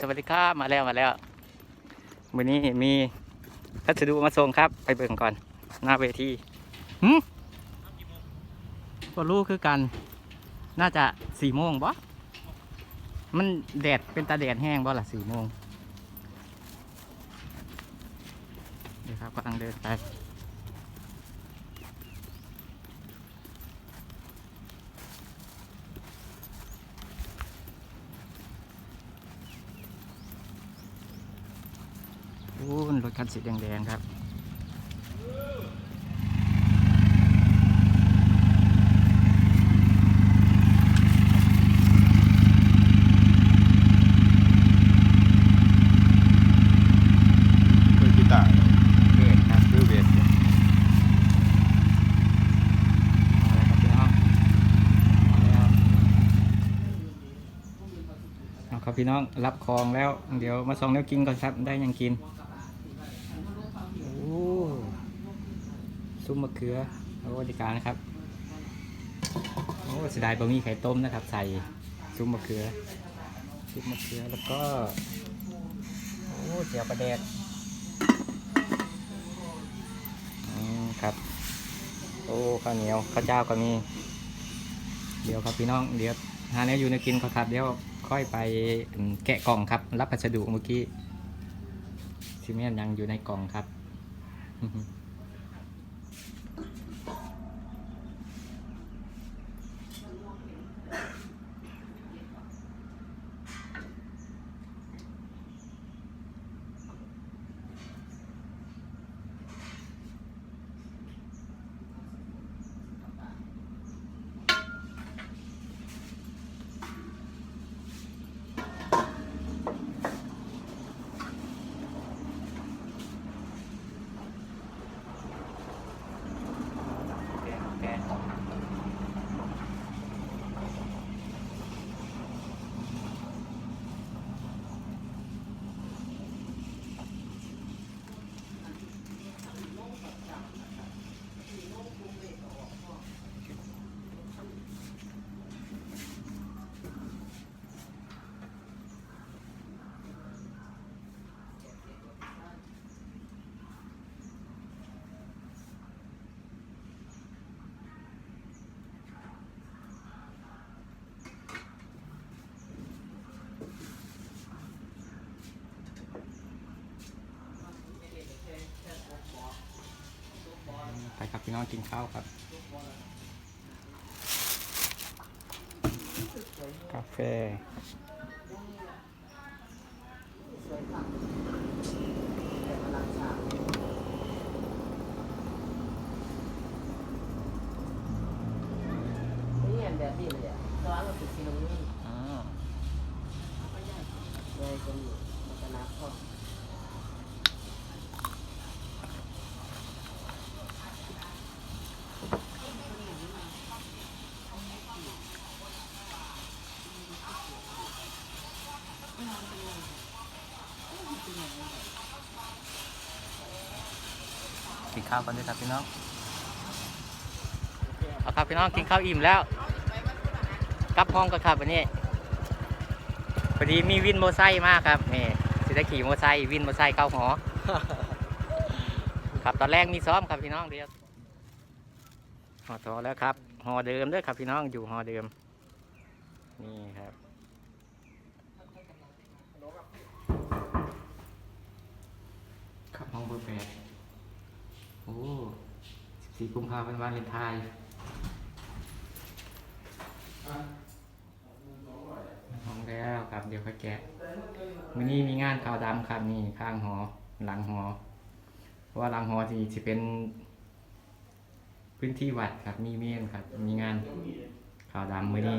สวัสดีครับมาแล้วมาแล้ววันนี้มีพัสดุมาส่งครับ ไปเบิ่งก่อน หน้าเวทีหืมก็รู้คือกัน น่าจะสี่โมงบ่มันแดดเป็นตาแดดแห้งบ่ล่ะสี่โมงเดี๋ยวครับกำลังเดินไป โอ้รถคัน สีแดงๆครับคือกีตาร์เบสครับคือเวทอะไรครับพี่น้องมาแล้วเอาครับพี่น้องรับของแล้ว เดี๋ยวมาส่องแล้วกินก่อนครับ ได้หยังกิน โอ้ ซุปมะเขือโอ้ดีการนะครับโอ้เสียดายบะหมี่ไข่ต้มนะครับ ใส่ซุปมะเขือซุปมะเขือแล้วก็โอ้เจียวปลาแดดอืมครับ โอ้ข้าวเหนียวข้าวเจ้าก็มี เดี๋ยวครับพี่น้องเดี๋ยวหาแนวอยู่ในกินก่อครับเดี๋ยวค่อยไปแกะกล่องครับ รับพัสดุเมื่อกี้ซีเมนยังอยู่ในกล่องครับ แกะ ไปครับพี่น้องกินข้าวครับ กาแฟนี่อันแบบนี้เลยอะร้อนมันเป็นสีน้ำเงินอ๋อเลยจะอยู่มันจะนับพอ กินข้าวกันด้วยครับพี่น้องเอาครับพี่น้องกินข้าวอิ่มแล้วกลับห้องกันครับวันนี้พอดีมีวินโมไซค์มากครับนี่สิได้ขี่โมไซค์วินโมไซค์เก้าหอครับตอนแรกมีซ้อมครับพี่น้องเดียวหอต่อแล้วครับหอเดิมด้วยครับพี่น้องอยู่หอเดิมนี่ครับห้องเบอร์แปดโอ้ สี่กุมภาพันธ์วันเลนไทน์ห้องแล้วครับ เดี๋ยวค่อยแกะวันนี้มีงานขาวดำครับนี่ข้างหอ หลังหอ เพราะว่าหลังหอที่จะเป็น พื้นที่วัดครับ มีเมนครับ มีงานขาวดำมื้อนี้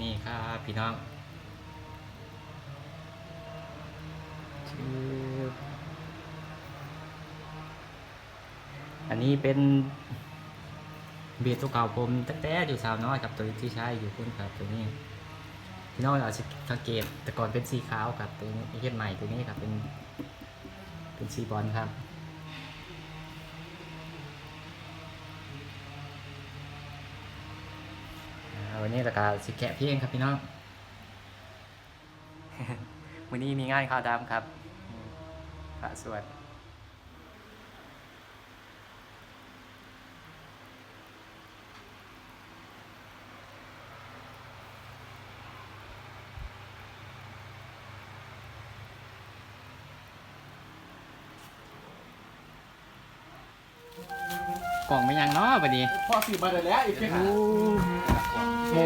นี่ครับพี่น้องอันนี้เป็นเบียดตัวเก่าผมตั้งแต่อยู่สาวน้อยกับตัวที่ใช้อยู่คุณครับตัวนี้พี่น้องอาจจะสังเกตแต่ก่อนเป็นสีขาวครับตัวนี้เฮ็ดใหม่ตัวนี้ครับเป็นเป็นสีบอลครับ อ่า วันนี้ราคาสิแกะเพียงครับพี่น้อง วันนี้มีงานข้าวดำครับอืมพระสวดกล่องไม่ยังเนาะบัดนี้พอสิบาทได้แล้วอีกแค่ โอ้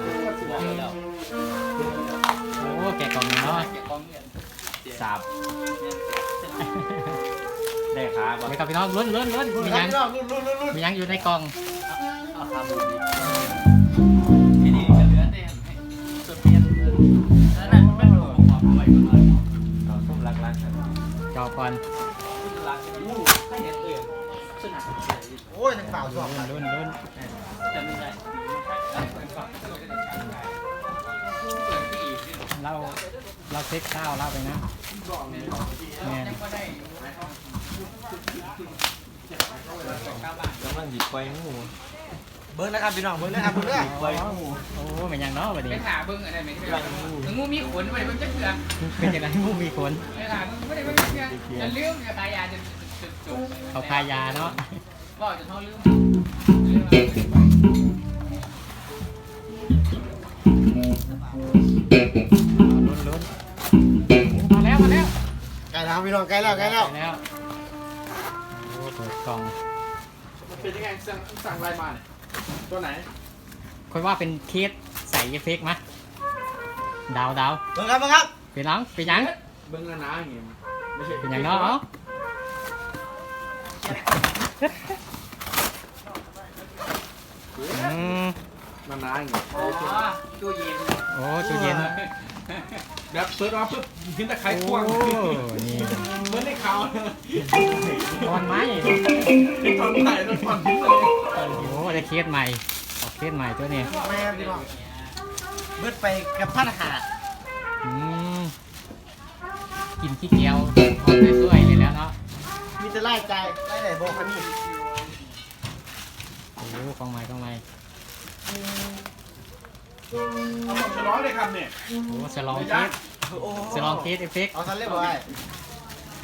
โอ้สิบาทได้แล้วโหแกะกล่องเนาะสามได้ครับไปครับพี่น้องลุ้นลุ้นลุ้นมียังรุ่นรุ่นรุ่นรุ่นมียังอยู่ในกล่องเอาครับที่นี่ก็เหลือแต่สุดเพียนแล้วนั่นเป็นหัวของไว้ก่อนเราส้มรักรักกันจอก่อนรักอู้ให้เห็นเอื่นสนับสนุนโอ้ยนักข่าวชอบลุ้นลุ้นจะไม่ได้ เราเราเช็คข้าวเราไปนะแม่นกำลังหยิบไปงูเบิ้งนะครับพี่น้องเบิ้งนะครับเบิ้งเลยไปงูโอ้เป็นยังเนาะบัดไปนี้หาเบิ้งอะไรไหมที่แบบงูมีขนไปเบิ้งจะเถื่อเป็นยังไงงูมีขนไปหาไม่ได้เบิ้งจะเถื่ออย่าลืมอย่าตายยาจะจุดจุดเขาคายาเนาะบอกจะเท่าลืมลุ้ ใกล้แล้วพี่น้องใกล้แล้วใกล้แล้วไปแล้วโอ้เปิดกล่องมันเป็นยังไงสั่งสั่งอะไรมาเนี่ยตัวไหนค่อยว่าเป็นเคสใส่เอฟเฟกต์มะดาวดาวเบิ้งครับเบิ้งครับเป็นหลังเป็นยังเบิ้งนะนะอย่างงี้ไม่ใช่เป็นยังเนาะเอ้าอืมนะนะอย่างงี้อ๋อตู้เย็น โอ้ตู้เย็น แบบเปิดมาปุ๊บกินตะไคร้โอ้ควงนี่เหมือนในข่าวตอนไม้ที่ตอนไหนตอนก่อนทิ้งเลยโอ้ได้เคสใหม่ออกเคสใหม่ตัวนี้แม่พี่น้องเบิ้งไปกับพันหาอืมกินขี้เกียวหอมได้ด้วยเลยแล้วเนาะมีแต่ไล่ใจไล่ไหนบอกคันนี้โอ้ของใหม่ของใหม่ เอาหมดฉลองเลยครับเนี่ยโอ้สลองเคสโอ้สลองเคสเอฟเฟกต์เอาทันเรียบร้อย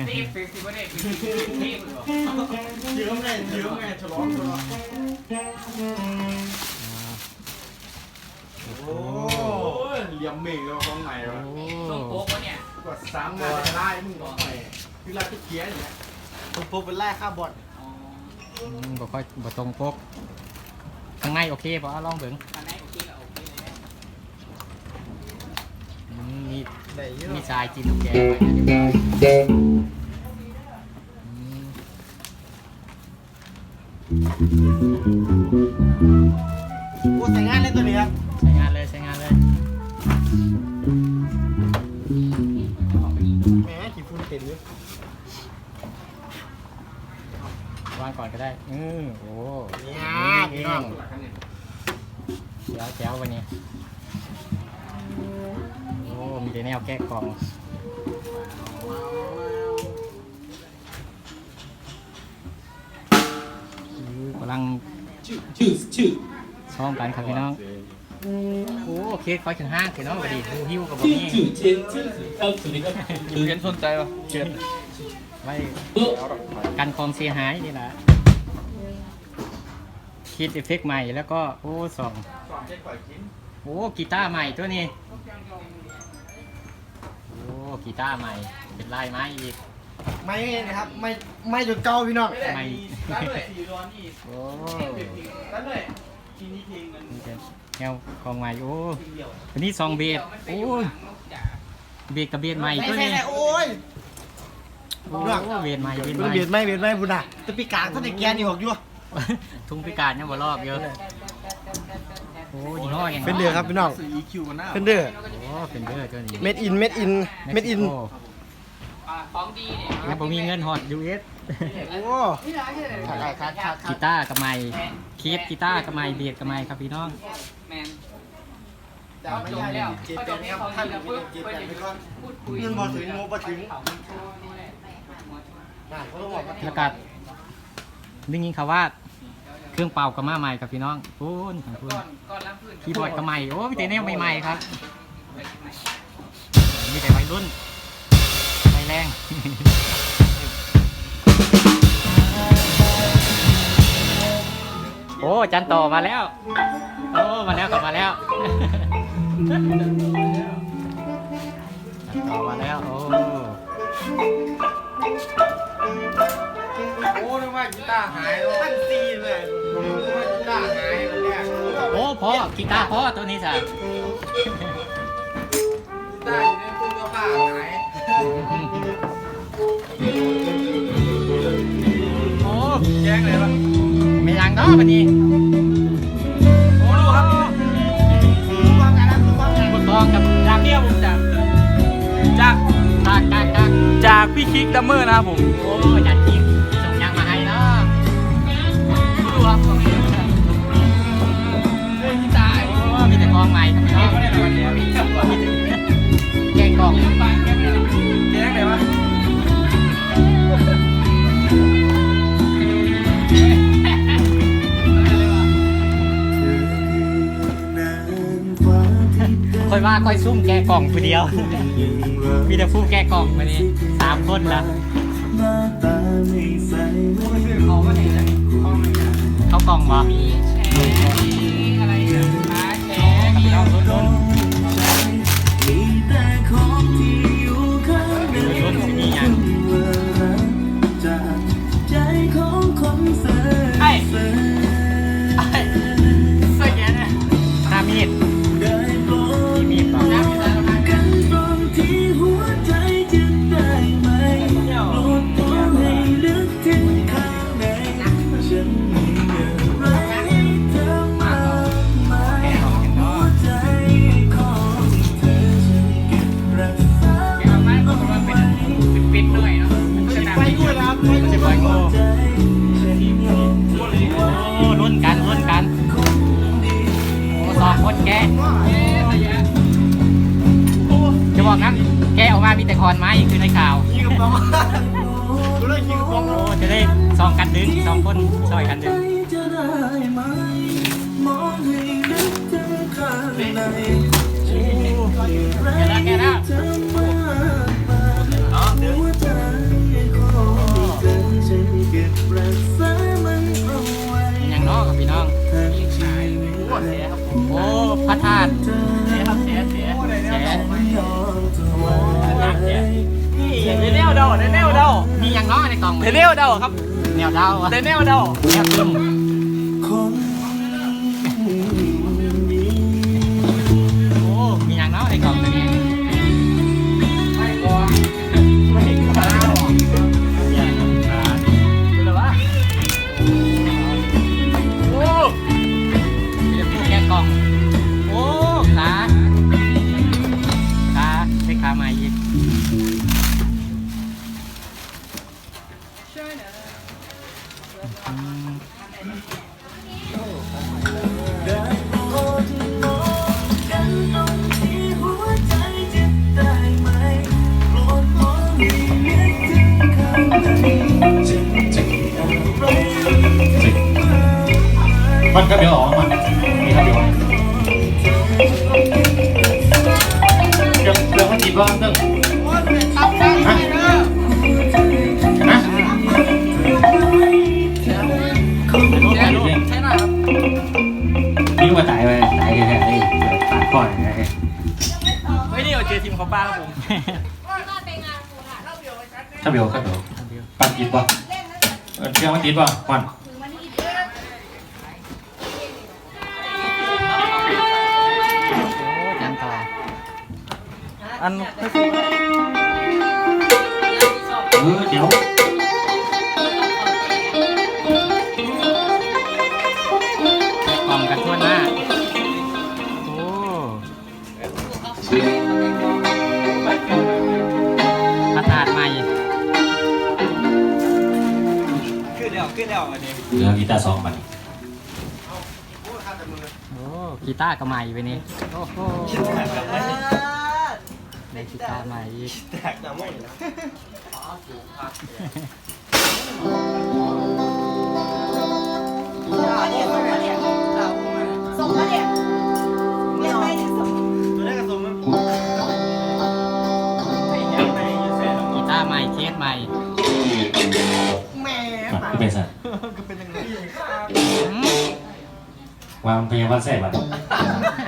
นี่เฟกซิว่าได้เป็นที่มันบอกเยื้อไงเยื้อไงฉลองฉลองโอ้ยเหลี่ยมเมฆเราของใหม่โอ้วะช่วงโป๊กวะเนี่ยกดสามงานจะได้มึงของใหม่คือลาที่เกียร์อย่างเงี้ยผมผมเป็นไล่ค่าบอลอ๋ออืมบ่ค่อยบ่ตรงปกข้างในโอเคป่ะลองเบิ่งอันไหนโอเคก็โอเคเลย อืม มีได้เยอะมีทรายจีนลูกแกงไว้นะเรียบร้อยอืมโอ้ใส่งานเลยตัวนี้ครับใช้งานเลยใช้งานเลยแหมขี้ฝุ่นเต็มอยู่วางก่อนก็ได้อือโอ้เนี่ยนี่พี่น้อง เดี๋ยวแจ๋ววันนี้ โอ้มีแต่แนวแก้กล่องอือกำลังชื่อชื่อชื่อซ้อมกันครับพี่น้อง โอ้เคสคอยถึงห้างพี่น้องพอดีดูหิ้วกับบ่ชื่อมีชื่อเชนชื่อเอาสวัสดีครับคือเห็นสนใจป่ะเกียร์ไว้กันความเสียหายนี่แหละคิดเอฟเฟกต์ใหม่แล้วก็ โอ้สองสอนเช็คก่อนกินโอ้กีตาร์ใหม่ตัวนี้โอ้ กีตาร์ใหม่ เป็นลายไม้อีก ไม่นะครับ ไม่ไม่จุดเก่าพี่น้อง ไม่ ร้านเลยสี่ร้อนนี่โอ้ร้านเลยทีนี้เพลงมันนี่เป็นแนวของใหม่โอ้เดียวตัวนี้ซองเบสมันไปโอ้อยู่หยลังนกจ๋าเบสกับเบสใหม่ไม่ตัวใช่นี้ใช่โอ้ยโอ้เบสใหม่เบสใหเบีม่ยดไม่เบียดไม่บุญน่ะแตะปีกลางท่านไอ้แกนี่หกอยู่ ทุ่งพิการยังบ่รอบเยอะ โอ้ยี่ห้อยังเฟนเดอร์ครับพี่น้องสื่อ EQ มันน่าเฟนเดอร์โอ้เป็นเด้อตัวนี้เม็ดอินเม็ดอินเม็ดอินโอ่าของดีเนี่ยยังบ่มีเงินฮอด US โอ้นี่ร้านที่ไหนขาดขาดขาดขาดกีตาร์กับไมค์คีบกีตาร์กับไมค์เบียดกับไมค์ครับพี่น้องแมนดาวไม่ได้แล้วเจ็ดเป็นครับท่านเจ็ดเป็นไปก่อนพูดคุยเงินบ่ถึงโมบ่ถึงน่าเขาต้องบอกว่าแล้วก็ได้ยินเขาวว่า เครื่องเป่ากับมาใหม่ครับพี่น้องพูนของพูนก่อนก่อนรับพื้นคีย์บอร์ดกับไมค์โอ้มีแต่แนวใหม่ๆครับ มีแต่วัยรุ่นไฟแรงโอ้จันโตมาแล้ว โอ้มาแล้วกลับมาแล้วจันโตมาแล้ว โอ้ โอ้นึกว่ากีตาร์หายท่านซีเลยนึกว่ากีตาร์หายแบบเนี้ยโอ้พ่อกีตาร์พ่อตัวนี้จ้ะกีตาร์อยู่ในตู้เสื้อผ้าหายโอ้แจ้งเลยปะไม่ยังเนาะวันนี้โอ้ดูครับดูความกันนะดูความกันบุตองกับรางเดียวผมจ้ะจากตากตากตากจากพี่คิกดัมเมอร์นะครับผมโอ้ ค่อยว่าค่อยซุ่มแกงกล่องคนเดียว มีแต่ผู้แกงกล่องวันนี้สามคนละเขาไม่ได้เลยห้องเลยนะเข้ากล่องบ่มีแชร์มีอะไร ฉันมีอะไรให้เธอมากมายแกออย่างหัวใจของเธอฉันเก็บรักษาเอาไม้บอกว่าเป็นปิดหน่อยเนาะจะไปด้วยครับไปมันด้จะวยปล่อยโกใจฉันยอมโอ้รุ่นกันรุ่นกันโอ้สองคนแกเอ๊ะระยะจะบอกงั้นแกออกมามีแต่คอนไม้คือในข่าวยิงกระป๋อง องกันดึงสองคนซอยกันดึงจะได้องให้ลึกถึงข้างอะไรให้เธอมากมายหัวใจขอเธอฉันเก็บรักษามันอาไว้เป็นหยังนาะกับพี่น้องให้ใจปวดเสียครับโอ้พระธาตุเสียครับเสียเสียแสนไม่ยอมถวายนี่เดนเนลเดาเดนเนลเดามีหยังนาะในกล่องเดนเลเดาครับ แนวดาวอะเดนเนลเดาแนวตึมคน มายมันก็เดี๋ยวออกมามีครับเดี๋ยวเดี๋ยวเดี๋ยวมันจีบว่าเรื่องตับได้ไหมเนอะนะถ่ายรูปถ่ายรูปใช่หน่อยครับนี่ว่าตายไปตายแค่ได้ตายก่อนไงไม่นี่เราเจอทีมเขาป้าครับผมถ้าเบลถ้าเบลปันจีบป่ะเออเชื่อมันจีบป่ะควัน อันเออเดี๋ยวกล่อมกันทั่วหน้า โอ้ประสาทใหม่ ขึ้นแล้วขึ้นแล้วอันนี้เหลือกีตาร์สองมันโอ้กีตาร์ก็ใหม่ไปนี่โอ้โห เออได้กีตาร์ใหม่อีกแตกหนังไม่นะส่งมาเนี่ยเรียกไปเนี่ยส่งตัวได้กระสุนมันกีตาร์ใหม่เคสใหม่แม่บัดก็เป็นสัตว์ก็เป็นยังไงอืมวางพยาบาลแท้บัดอ๋อเ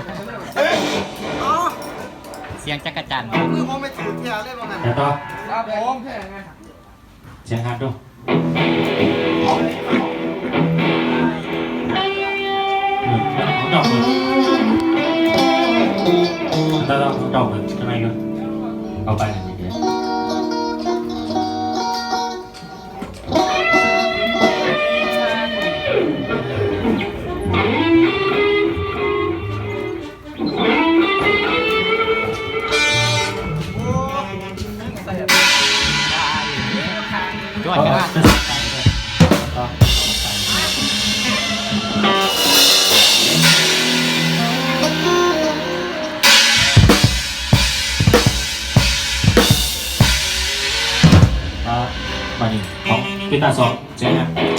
สียงจักรจันทร์มือผมไม่ถือเทียเลยบ้างไงแล้วต่อครับผมเสียงฮัดดูหนึ่งแล้วของดอกมือแล้วต้องของดอกมือทำไมดูเอาไป ของกี